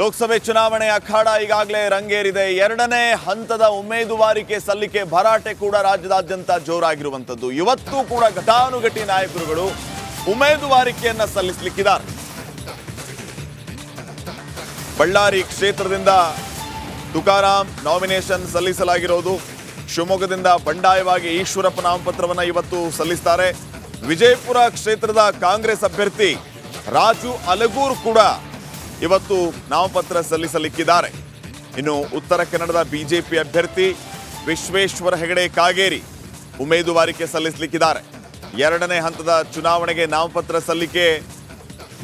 ಲೋಕಸಭೆ ಚುನಾವಣೆ ಅಖಾಡ ಈಗಾಗಲೇ ರಂಗೇರಿದೆ. ಎರಡನೇ ಹಂತದ ಉಮೇದುವಾರಿಕೆ ಸಲ್ಲಿಕೆ ಭರಾಟೆ ಕೂಡ ರಾಜ್ಯದಾದ್ಯಂತ ಜೋರಾಗಿರುವಂಥದ್ದು. ಇವತ್ತು ಕೂಡ ಘಟಾನುಘಟಿ ನಾಯಕರುಗಳು ಉಮೇದುವಾರಿಕೆಯನ್ನ ಸಲ್ಲಿಸಲಿಕ್ಕಿದ್ದಾರೆ. ಬಳ್ಳಾರಿ ಕ್ಷೇತ್ರದಿಂದ ತುಕಾರಾಮ್ ನಾಮಿನೇಷನ್ ಸಲ್ಲಿಸಲಾಗಿರೋದು. ಶಿವಮೊಗ್ಗದಿಂದ ಬಂಡಾಯವಾಗಿ ಈಶ್ವರಪ್ಪ ನಾಮಪತ್ರವನ್ನು ಇವತ್ತು ಸಲ್ಲಿಸ್ತಾರೆ. ವಿಜಯಪುರ ಕ್ಷೇತ್ರದ ಕಾಂಗ್ರೆಸ್ ಅಭ್ಯರ್ಥಿ ರಾಜು ಅಲಗೂರ್ ಕೂಡ ಇವತ್ತು ನಾಮಪತ್ರ ಸಲ್ಲಿಸಲಿಕ್ಕಿದ್ದಾರೆ. ಇನ್ನು ಉತ್ತರ ಕನ್ನಡದ ಬಿಜೆಪಿ ಅಭ್ಯರ್ಥಿ ವಿಶ್ವೇಶ್ವರ ಹೆಗಡೆ ಕಾಗೇರಿ ಉಮೇದುವಾರಿಕೆ ಸಲ್ಲಿಸಲಿಕ್ಕಿದ್ದಾರೆ. ಎರಡನೇ ಹಂತದ ಚುನಾವಣೆಗೆ ನಾಮಪತ್ರ ಸಲ್ಲಿಕೆ.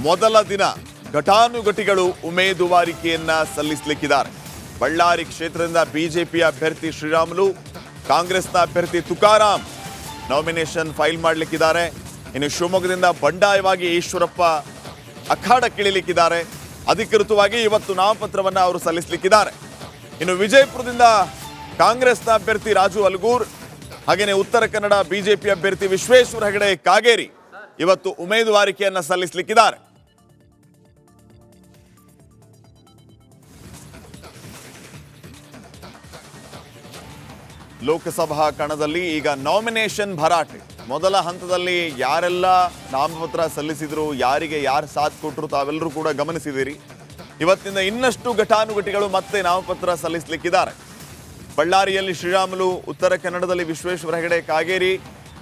ಮೊದಲ ದಿನ ಘಟಾನುಘಟಿಗಳು ಉಮೇದುವಾರಿಕೆಯನ್ನ ಸಲ್ಲಿಸಲಿಕ್ಕಿದ್ದಾರೆ. ಬಳ್ಳಾರಿ ಕ್ಷೇತ್ರದಿಂದ ಬಿಜೆಪಿ ಅಭ್ಯರ್ಥಿ ಶ್ರೀರಾಮುಲು, ಕಾಂಗ್ರೆಸ್ನ ಅಭ್ಯರ್ಥಿ ತುಕಾರಾಮ್ ನಾಮಿನೇಷನ್ ಫೈಲ್ ಮಾಡಲಿಕ್ಕಿದ್ದಾರೆ. ಇನ್ನು ಶಿವಮೊಗ್ಗದಿಂದ ಬಂಡಾಯವಾಗಿ ಈಶ್ವರಪ್ಪ ಅಖಾಡಕ್ಕಿಳಿಲಿಕ್ಕಿದ್ದಾರೆ ಅಧಿಕೃತವಾಗಿ ಇವತ್ತು ನಾಮಪತ್ರವನ್ನು ಅವರು ಸಲ್ಲಿಸಲಿಕ್ಕಿದ್ದಾರೆ. ಇನ್ನು ವಿಜಯಪುರದಿಂದ ಕಾಂಗ್ರೆಸ್ನ ಅಭ್ಯರ್ಥಿ ರಾಜು ಅಲ್ಗೂರ್ ಹಾಗೆಯೇ ಉತ್ತರ ಕನ್ನಡ ಬಿಜೆಪಿ ಅಭ್ಯರ್ಥಿ ವಿಶ್ವೇಶ್ವರ ಹೆಗಡೆ ಕಾಗೇರಿ ಇವತ್ತು ಉಮೇದುವಾರಿಕೆಯನ್ನು ಸಲ್ಲಿಸಲಿಕ್ಕಿದ್ದಾರೆ. ಲೋಕಸಭಾ ಕಣದಲ್ಲಿ ಈಗ ನಾಮಿನೇಷನ್ ಭರಾಟೆ. ಮೊದಲ ಹಂತದಲ್ಲಿ ಯಾರೆಲ್ಲ ನಾಮಪತ್ರ ಸಲ್ಲಿಸಿದ್ರು, ಯಾರಿಗೆ ಯಾರು ಸಾಥ್ ಕೊಟ್ಟರು ತಾವೆಲ್ಲರೂ ಕೂಡ ಗಮನಿಸಿದಿರಿ ಇವತ್ತಿನ ಇನ್ನಷ್ಟು ಘಟಾನುಘಟಿಗಳು ಮತ್ತೆ ನಾಮಪತ್ರ ಸಲ್ಲಿಸಲಿಕ್ಕಿದ್ದಾರೆ. ಬಳ್ಳಾರಿಯಲ್ಲಿ ಶ್ರೀರಾಮುಲು, ಉತ್ತರ ಕನ್ನಡದಲ್ಲಿ ವಿಶ್ವೇಶ್ವರ ಹೆಗಡೆ, ಕಾಗೇರಿ,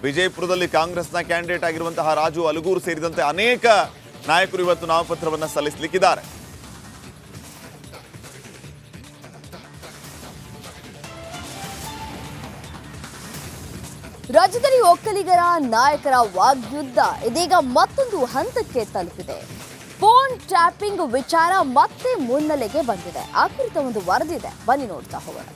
ವಿಜಯಪುರದಲ್ಲಿ ಕಾಂಗ್ರೆಸ್ನ ಕ್ಯಾಂಡಿಡೇಟ್ ಆಗಿರುವಂತಹ ರಾಜು ಅಲಗೂರು ಸೇರಿದಂತೆ ಅನೇಕ ನಾಯಕರು ಇವತ್ತು ನಾಮಪತ್ರವನ್ನು ಸಲ್ಲಿಸಲಿಕ್ಕಿದ್ದಾರೆ. ರಾಜ್ಯದಲ್ಲಿ ಒಕ್ಕಲಿಗರ ನಾಯಕರ ವಾಗ್ಯುದ್ಧ ಇದೀಗ ಮತ್ತೊಂದು ಹಂತಕ್ಕೆ ತಲುಪಿದೆ. ಫೋನ್ ಟ್ಯಾಪಿಂಗ್ ವಿಚಾರ ಮತ್ತೆ ಮುನ್ನೆಲೆಗೆ ಬಂದಿದೆ. ಆ ಕುರಿತ ಒಂದು ವರದಿದೆ ಬನ್ನಿ ನೋಡ್ತಾ ಹೋಗೋಣ.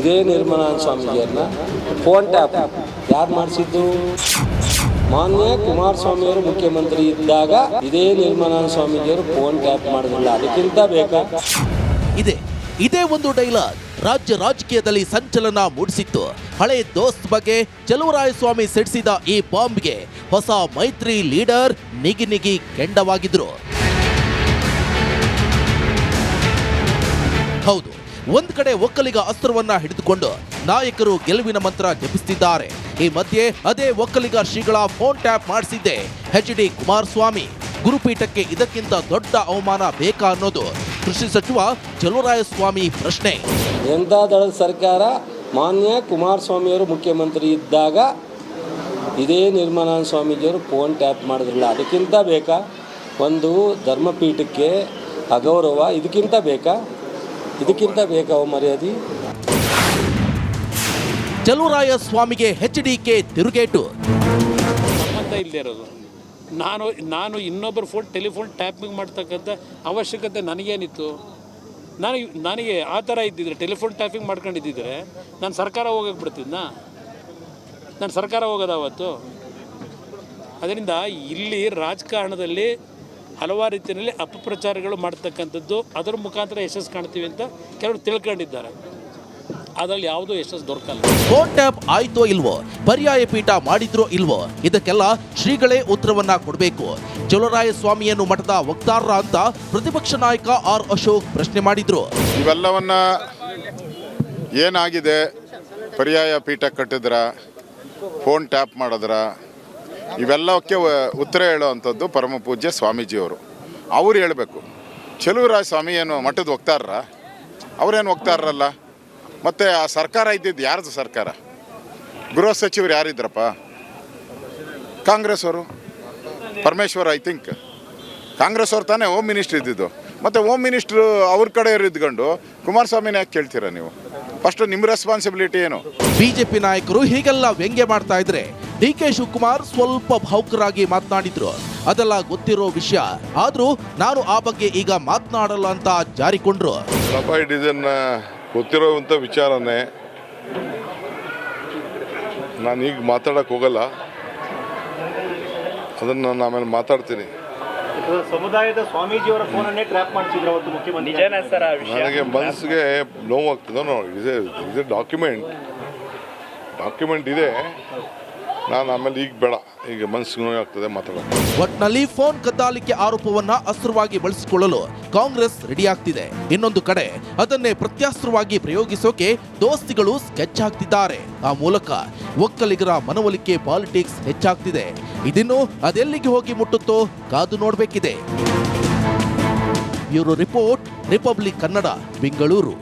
ಇದೇ ನಿರ್ಮಲಾನಂದ ಸ್ವಾಮಿಯನ್ನ ಫೋನ್ ಟ್ಯಾಪ್ ಯಾರು ಮಾಡಿಸಿದ್ದು? ಮಾನ್ಯ ಕುಮಾರಸ್ವಾಮಿಯವರು ಮುಖ್ಯಮಂತ್ರಿ ಇದ್ದಾಗ ಇದೇ ನಿರ್ಮಲಾನಂದ ಸ್ವಾಮೀಜಿಯವರು ಫೋನ್ ಟ್ಯಾಪ್ ಮಾಡಲಿಲ್ಲ ಅದಕ್ಕಿಂತ ಬೇಕಾ ಇದೆ, ಇದೇ ಒಂದು ಡೈಲಾಗ್ ರಾಜ್ಯ ರಾಜಕೀಯದಲ್ಲಿ ಸಂಚಲನ ಮೂಡಿಸಿತ್ತು. ಹಳೆ ದೋಸ್ತ್ ಬಗ್ಗೆ ಚಲುವರಾಯಸ್ವಾಮಿ ಸಿಡಿಸಿದ ಈ ಬಾಂಬ್ಗೆ ಹೊಸ ಮೈತ್ರಿ ಲೀಡರ್ ನಿಗಿ ನಿಗಿ ಕೆಂಡವಾಗಿದ್ರು. ಹೌದು, ಒಂದ್ ಕಡೆ ಒಕ್ಕಲಿಗ ಅಸ್ತ್ರವನ್ನ ಹಿಡಿದುಕೊಂಡು ನಾಯಕರು ಗೆಲುವಿನ ಮಂತ್ರ ಜಪಿಸುತ್ತಿದ್ದಾರೆ ಈ ಮಧ್ಯೆ ಅದೇ ಒಕ್ಕಲಿಗ ಶ್ರೀಗಳ ಫೋನ್ ಟ್ಯಾಪ್ ಮಾಡಿಸಿದ್ದೆ. ಎಚ್ ಡಿ ಕುಮಾರಸ್ವಾಮಿ, ಗುರುಪೀಠಕ್ಕೆ ಇದಕ್ಕಿಂತ ದೊಡ್ಡ ಅವಮಾನ ಬೇಕಾ ಅನ್ನೋದು ಕೃಷಿ ಸಚಿವ ಚಲುವರಾಯಸ್ವಾಮಿ ಪ್ರಶ್ನೆ. ಎಂಥ ದಳದ ಸರ್ಕಾರ ಮಾನ್ಯ ಕುಮಾರಸ್ವಾಮಿಯವರು ಮುಖ್ಯಮಂತ್ರಿ ಇದ್ದಾಗ ಇದೇ ನಿರ್ಮಲಾನಂದ ಸ್ವಾಮೀಜಿಯವರು ಫೋನ್ ಟ್ಯಾಪ್ ಮಾಡಿದ್ರಲ್ಲ, ಅದಕ್ಕಿಂತ ಬೇಕಾ? ಒಂದು ಧರ್ಮಪೀಠಕ್ಕೆ ಅಗೌರವ, ಇದಕ್ಕಿಂತ ಬೇಕಾ? ಇದಕ್ಕಿಂತ ಬೇಕಾ ಮರ್ಯಾದೆ? ಚಲುವರಾಯ ಸ್ವಾಮಿಗೆ ಎಚ್ ಡಿಕೆ ತಿರುಗೇಟು. ಸಂಬಂಧ ಇಲ್ಲದೆ ಇರೋದು. ನಾನು ನಾನು ಇನ್ನೊಬ್ಬರ ಫೋನ್, ಟೆಲಿಫೋನ್ ಟ್ಯಾಪಿಂಗ್ ಮಾಡ್ತಕ್ಕಂಥ ಅವಶ್ಯಕತೆ ನನಗೇನಿತ್ತು. ನನಗೆ ನನಗೆ ಆ ಥರ ಇದ್ದಿದ್ರೆ, ಟೆಲಿಫೋನ್ ಟ್ಯಾಪಿಂಗ್ ಮಾಡ್ಕೊಂಡಿದ್ದಿದ್ರೆ ನಾನು ಸರ್ಕಾರ ಹೋಗಕ್ಕೆ ಬಿಡ್ತಿದ್ನಾ? ನಾನು ಸರ್ಕಾರ ಹೋಗೋದು ಅವತ್ತು? ಅದರಿಂದ ಇಲ್ಲಿ ರಾಜಕಾರಣದಲ್ಲಿ ಹಲವಾರು ರೀತಿಯಲ್ಲಿ ಅಪಪ್ರಚಾರಗಳು ಮಾಡ್ತಕ್ಕಂಥದ್ದು, ಅದರ ಮುಖಾಂತರ ಯಶಸ್ಸು ಕಾಣ್ತೀವಿ ಅಂತ ಕೆಲವರು ತಿಳ್ಕೊಂಡಿದ್ದಾರೆ. ಅದರಲ್ಲಿ ಯಾವುದೂ ಯಶಸ್ಸು ದೊರಕಲ್ಲ. ಫೋನ್ ಟ್ಯಾಪ್ ಆಯ್ತೋ ಇಲ್ವೋ? ಪರ್ಯಾಯ ಪೀಠ ಮಾಡಿದ್ರೋ ಇಲ್ವೋ? ಇದಕ್ಕೆಲ್ಲ ಶ್ರೀಗಳೇ ಉತ್ತರವನ್ನ ಕೊಡಬೇಕು. ಚಲುವರಾಯ ಸ್ವಾಮಿಯನ್ನು ಮಠದ ವಕ್ತಾರರ ಅಂತ ಪ್ರತಿಪಕ್ಷ ನಾಯಕ ಆರ್ ಅಶೋಕ್ ಪ್ರಶ್ನೆ ಮಾಡಿದ್ರು. ಇವೆಲ್ಲವನ್ನ ಏನಾಗಿದೆ? ಪರ್ಯಾಯ ಪೀಠ ಕಟ್ಟಿದ್ರ ಫೋನ್ ಟ್ಯಾಪ್ ಮಾಡಿದ್ರ ಇವೆಲ್ಲಕ್ಕೆ ವ- ಉತ್ತರ ಹೇಳುವಂಥದ್ದು ಪರಮ ಪೂಜ್ಯ ಸ್ವಾಮೀಜಿಯವರು. ಅವ್ರು ಹೇಳಬೇಕು ಚೆಲುವರಾಯ ಸ್ವಾಮಿ ಏನು ಮಠದ ಹೋಗ್ತಾರ ಅವ್ರೇನು ಹೋಗ್ತಾರಲ್ಲ ಮತ್ತು ಆ ಸರ್ಕಾರ ಇದ್ದಿದ್ದು ಯಾರ್ದು ಸರ್ಕಾರ? ಗೃಹ ಸಚಿವರು ಯಾರಿದ್ರಪ್ಪ? ಕಾಂಗ್ರೆಸ್ ಅವರು ಪರಮೇಶ್ವರ್ ಐ ಥಿಂಕ್ ಕಾಂಗ್ರೆಸ್ ಅವ್ರು ತಾನೇ ಹೋಮ್ ಮಿನಿಸ್ಟ್ರ್ ಇದ್ದಿದ್ದು. ಮತ್ತು ಹೋಮ್ ಮಿನಿಸ್ಟ್ರು ಅವ್ರ ಕಡೆ ಇದ್ಕೊಂಡು ಕುಮಾರಸ್ವಾಮಿನ ಯಾಕೆ ಕೇಳ್ತೀರಾ ನೀವು? ಫಸ್ಟ್ ನಿಮ್ಮ ರೆಸ್ಪಾನ್ಸಿಬಿಲಿಟಿ ಏನು? ಬಿಜೆಪಿ ನಾಯಕರು ಹೀಗೆಲ್ಲ ವ್ಯಂಗ್ಯ ಮಾಡ್ತಾ ಇದ್ರೆ ಡಿ ಕೆ ಶಿವಕುಮಾರ್ ಸ್ವಲ್ಪ ಭಾವುಕರಾಗಿ ಮಾತನಾಡಿದ್ರು. ಅದೆಲ್ಲ ಗೊತ್ತಿರೋ ವಿಷಯ. ಆದ್ರೂ ನಾನು ಆ ಬಗ್ಗೆ ಈಗ ಮಾತನಾಡಲ್ಲ ಅಂತ ಜಾರಿಕೊಂಡ್ರು. ಗೊತ್ತಿರೋವಂಥ ವಿಚಾರನೇ ನಾನು ಈಗ ಮಾತಾಡಕ್ಕೆ ಹೋಗಲ್ಲ. ಅದನ್ನು ನಾನು ಆಮೇಲೆ ಮಾತಾಡ್ತೀನಿ. ಸಮುದಾಯದ ಸ್ವಾಮೀಜಿಯವರ ಫೋನನ್ನೇ ಟ್ರ್ಯಾಪ್ ಮಾಡಿಸಿದ್ರು ಅವತ್ತು ಮುಖ್ಯಮಂತ್ರಿ. ನನಗೆ ಮನಸ್ಸಿಗೆ ನೋವಾಗ್ತದೆ. ನೋಡಿ ಇದೆ ಇದು ಡಾಕ್ಯುಮೆಂಟ್ ಡಾಕ್ಯುಮೆಂಟ್ ಇದೆ. ನಾನು ಆಮೇಲೆ ಈಗ ಬೇಡ. ಈಗ ಮನಸ್ಸಿಗೆ ನೋವಾಗ್ತದೆ ಮಾತಾಡೋದು ಒಟ್ನಲ್ಲಿ ಫೋನ್ ಕದ್ದಾಲಿಕೆ ಆರೋಪವನ್ನ ಅಸ್ತ್ರವಾಗಿ ಬಳಸಿಕೊಳ್ಳಲು ಕಾಂಗ್ರೆಸ್ ರೆಡಿಯಾಗ್ತಿದೆ ಇನ್ನೊಂದು ಕಡೆ ಅದನ್ನೇ ಪ್ರತ್ಯಾಸ್ತ್ರವಾಗಿ ಪ್ರಯೋಗಿಸೋಕೆ ದೋಸ್ತಿಗಳು ಸ್ಕೆಚ್ ಆಗ್ತಿದ್ದಾರೆ ಆ ಮೂಲಕ ಒಕ್ಕಲಿಗರ ಮನವೊಲಿಕೆ ಪಾಲಿಟಿಕ್ಸ್ ಹೆಚ್ಚಾಗ್ತಿದೆ. ಇದಿನ್ನು ಅದೆಲ್ಲಿಗೆ ಹೋಗಿ ಮುಟ್ಟುತ್ತೋ ಕಾದು ನೋಡಬೇಕಿದೆ. ಇವರು ರಿಪೋರ್ಟ್, ರಿಪಬ್ಲಿಕ್ ಕನ್ನಡ, ಬೆಂಗಳೂರು.